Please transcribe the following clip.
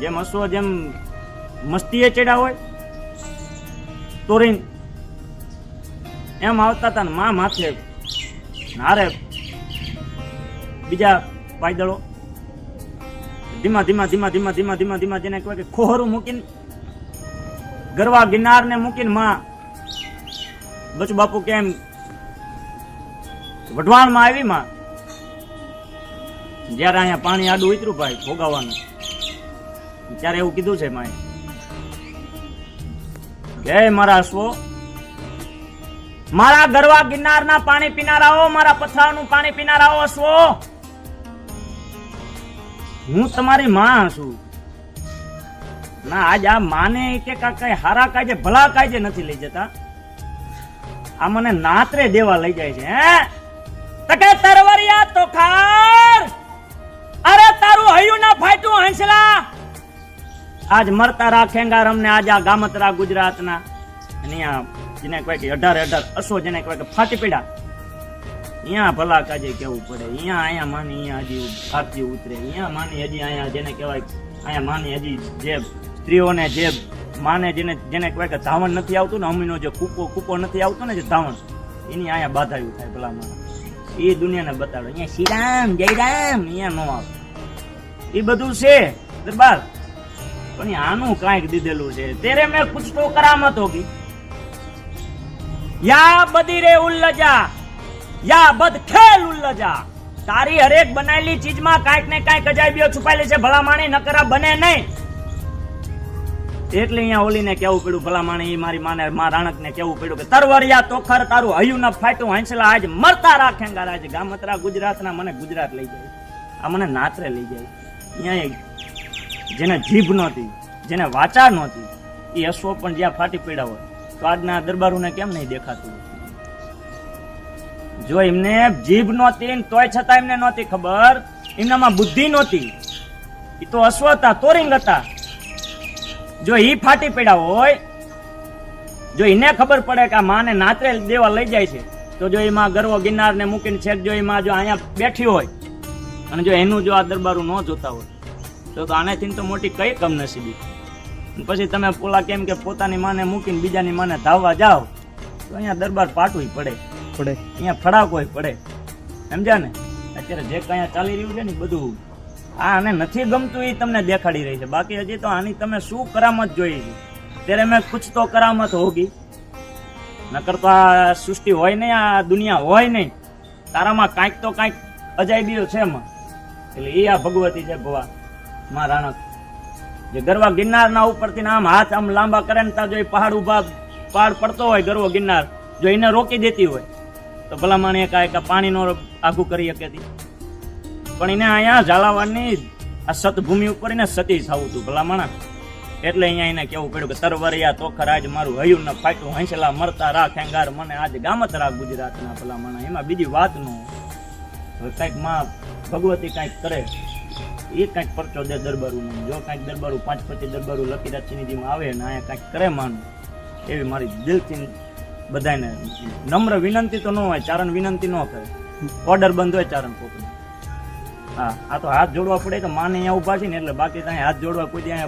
જેમ અશ્વ જેમ મસ્તીએ ચડ્યા હોય, તોરીન. એમ આવતા હતા ને મા માથે નારે બીજા પાયદળો. ધીમા ધીમા ધીમા ધીમા ધીમા ધીમા ધીમા જેને કહેવાય કે ખોહરું મૂકીને, ગરવા ગિનારને મૂકીને માં બચુ બાપુ કેમ વઢવાણમાં આવી માં જ્યારે અહીંયા પાણી આડું ઉતર્યું ભાઈ ભોગાવાનું. ત્યારે એવું કીધું છે માએ. કે મારા અશ્વો મારા ગરવા ગિરનારના પાણી પીનારાઓ, મારા પથરાનું પાણી પીનારાઓ અશ્વો હું તમારી માં છું ના, આજ આ માને કે કઈ હારા કાજે ભલા કાજે નથી લઈ જતા. આ મને નાતરે દેવા લઈ જાય છે તકે તરવરિયા તો ખાર અરે તારું હૈયું ના ફાટ્યું હંસલા. આજ મરતા રાખેંગા અમને આજ આ ગામતરા ગુજરાતના. અહીંયા જેને કહેવાય કે અઢારે અઢાર અસો જેને કહેવાય કે ફાટી પીડા અહીંયા ભલા કાજે કેવું પડે? અહીંયા અહીંયા માની અહીંયા હજી ફાટજી ઉતરે. અહીંયા માની હજી અહીંયા જેને કહેવાય અહીંયા માની હજી જે સ્ત્રીઓને જે માને જેને જેને કહેવાય કે ધાવણ નથી આવતું ને અમીનો જે કૂપો કૂપો નથી આવતો ને જે ધાવણ, એની અહીંયા બાધાયું થાય ભલા માણસ. એ દુનિયાને બતાડો. અહીંયા શ્રીરામ, જયરામ, અહીંયા નો આવે. એ બધું છે દરબાર. પણ આનું કાંઈક દીધેલું છે. તેરે મેં કુછ તો કરામત હોગી. યા બધી રે ઉલ્લજા, યા બદ ખેલ ઉલ્લજા. તારી હરેક બનાયેલી ચીજમાં કાંઈક ને કાંઈક અજાયબીઓ છુપાયેલી છે ભલા નકરા બને નહીં. એટલે અહીંયા ઓલીને કેવું પડ્યું ભલા માણે ઈ મારી માને, મા રાણકને કેવું પડ્યું કે, તરવરિયા તોખર તારું હયું ના ફાટ્યું, હંસલા આજ મરતા રાખેંગા આજ ગામતરા ગુજરાતના મને ગુજરાત લઈ જાય. આ મને નાત્રે લઈ જાય. અહીંયા જેને જીભ નહોતી, જેને વાચા નહોતી, એ અશ્વો પણ જ્યાં ફાટી પડ્યા હોય, તો આજના દરબારોને કેમ નહીં દેખાતું? જો એમને જીભ નહોતી તોય છતાં એમને નહોતી ખબર, એમનામાં બુદ્ધિ નહોતી, એ તો અશ્વ હતા, તોરિંગ હતા. જો એ ફાટી પડ્યા હોય, જો એને ખબર પડે કે આ માને નાતરે દેવા લઈ જાય છે, તો જો એમાં ગરવો ગિરનારને મૂકીને છેક જો એમાં જો અહીંયા બેઠી હોય, અને જો એનું જો આ દરબારું ન જોતા હોય તો આનેથી તો મોટી કઈ કમનસીબી નસીબી. પછી તમે પોલા કેમ કે પોતાની માને મૂકીને બીજાની માને ધાવવા જાઓ તો અહીંયા દરબાર પાટવું પડે. પડે. અહીંયા ફડાકોય પડે. સમજ્યા ને? અત્યારે જે કઈ ચાલી રહ્યું છે ને બધું આ આને નથી ગમતું એ તમને દેખાડી રહી છે. બાકી હજી તો આની તમે શું કરામત જોઈ? છે ત્યારે મેં કુછ તો કરામત હોગી. નકર તો આ સૃષ્ટિ હોય નહીં આ દુનિયા હોય નહીં. તારામાં કાંઈક તો કાંઈક અજાયબીઓ છે એમાં. એટલે એ આ ભગવતી છે ભવા માં રાણક. જે ગરવા ગિરનારના ઉપરથી આમ હાથ આમ લાંબા કરે ને ત્યાં જો એ પહાડ ઊભા પહાડ પડતો હોય ગરવો ગિરનાર, જો એને રોકી દેતી હોય, તો ભલામણ એક આ પાણીનો આઘું કરી શકે હતી પણ એને અહીંયા ઝાલાવાડની આ સતભૂમિ ઉપર એને સતી થવું હતું ભલામણ. એટલે અહીંયા એને કેવું પડ્યું કે તરવરિયા તોખર આજ મારું હયું ને ફાટું હંસલા મરતા રાખ હેંગાર મને આજ ગામત રાખ ગુજરાતના ભલામણ. એમાં બીજી વાત નો હવે કાંઈકમાં ભગવતી કાંઈક કરે. એ કાંઈક પરચો દે દરબારું જો કાંઈક દરબારું પાંચ પચી દરબારું લકીરા રાજચીનીજીમાં આવે ને અહીંયા કાંઈક કરે માનું. એવી મારી દિલથી બધાને નમ્ર વિનંતી તો ન હોય, ચારણ વિનંતી ન કરે. ઓર્ડર બંધ હોય ચારણ કોકનો હા, આ તો હાથ જોડવા પડે તો માને અહીંયા ઊભા છે ને એટલે બાકી ત્યાં હાથ જોડવા કોઈ ત્યાં